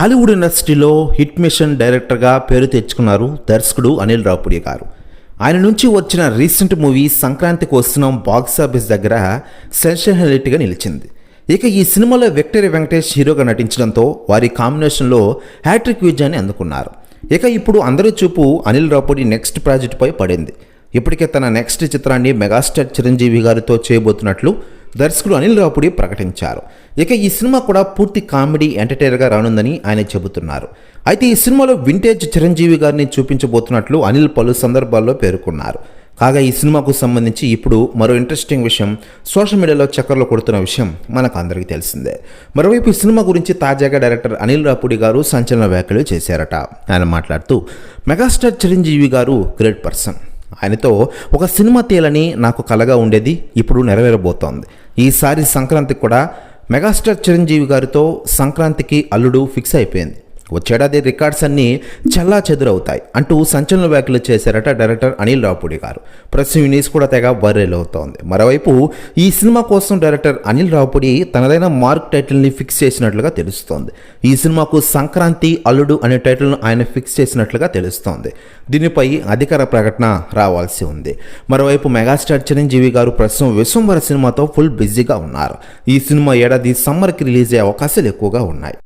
టాలీవుడ్ ఇండస్ట్రీలో hit machine డైరెక్టర్గా పేరు తెచ్చుకున్నారు దర్శకుడు అనిల్ రావుపుడి గారు. ఆయన నుంచి వచ్చిన రీసెంట్ మూవీ సంక్రాంతికి వస్తున్న బాక్స్ ఆఫీస్ దగ్గర సెన్సేషనల్ హిట్గా నిలిచింది. ఇక ఈ సినిమాలో విక్టరీ వెంకటేష్ హీరోగా నటించడంతో వారి కాంబినేషన్లో హ్యాట్రిక్ విజయాన్ని అందుకున్నారు. ఇక ఇప్పుడు అందరి చూపు అనిల్ రావుపుడి నెక్స్ట్ ప్రాజెక్టుపై పడింది. ఇప్పటికే తన నెక్స్ట్ చిత్రాన్ని మెగాస్టార్ చిరంజీవి గారితో చేయబోతున్నట్లు దర్శకుడు అనిల్ రావుపుడి ప్రకటించారు. ఇక ఈ సినిమా కూడా పూర్తి కామెడీ ఎంటర్టైనర్గా రానుందని ఆయన చెబుతున్నారు. అయితే ఈ సినిమాలో వింటేజ్ చిరంజీవి గారిని చూపించబోతున్నట్లు అనిల్ పలు సందర్భాల్లో పేర్కొన్నారు. కాగా ఈ సినిమాకు సంబంధించి ఇప్పుడు మరో ఇంట్రెస్టింగ్ విషయం సోషల్ మీడియాలో చక్కర్లు కొడుతున్న విషయం మనకు అందరికీ తెలిసిందే. మరోవైపు ఈ సినిమా గురించి తాజాగా డైరెక్టర్ అనిల్ రాపుడి గారు సంచలన వ్యాఖ్యలు చేశారట. ఆయన మాట్లాడుతూ మెగాస్టార్ చిరంజీవి గారు గ్రేట్ పర్సన్ ఆయనతో ఒక సినిమా తీయాలని నాకు కలగా ఉండేది ఇప్పుడు నెరవేరబోతోంది. ఈసారి సంక్రాంతికి కూడా మెగాస్టార్ చిరంజీవి గారితో సంక్రాంతికి అల్లుడు ఫిక్స్ అయిపోయింది. వచ్చేడాది రికార్డ్స్ అన్నీ చల్లా చెదురవుతాయి అంటూ సంచలన వ్యాఖ్యలు చేశారట డైరెక్టర్ అనిల్ రావుపూడి గారు. ప్రస్తుతం యూనిస్ కూడా తెగ వైరల్ అవుతోంది. మరోవైపు ఈ సినిమా కోసం డైరెక్టర్ అనిల్ రావుపూడి తనదైన మార్క్ టైటిల్ని ఫిక్స్ చేసినట్లుగా తెలుస్తోంది. ఈ సినిమాకు సంక్రాంతి అల్లుడు అనే టైటిల్ను ఆయన ఫిక్స్ చేసినట్లుగా తెలుస్తోంది. దీనిపై అధికార ప్రకటన రావాల్సి ఉంది. మరోవైపు మెగాస్టార్ చిరంజీవి గారు ప్రస్తుతం విశ్వంవర సినిమాతో ఫుల్ బిజీగా ఉన్నారు. ఈ సినిమా ఏడాది సమ్మర్కి రిలీజ్ అయ్యే అవకాశాలు ఎక్కువగా ఉన్నాయి.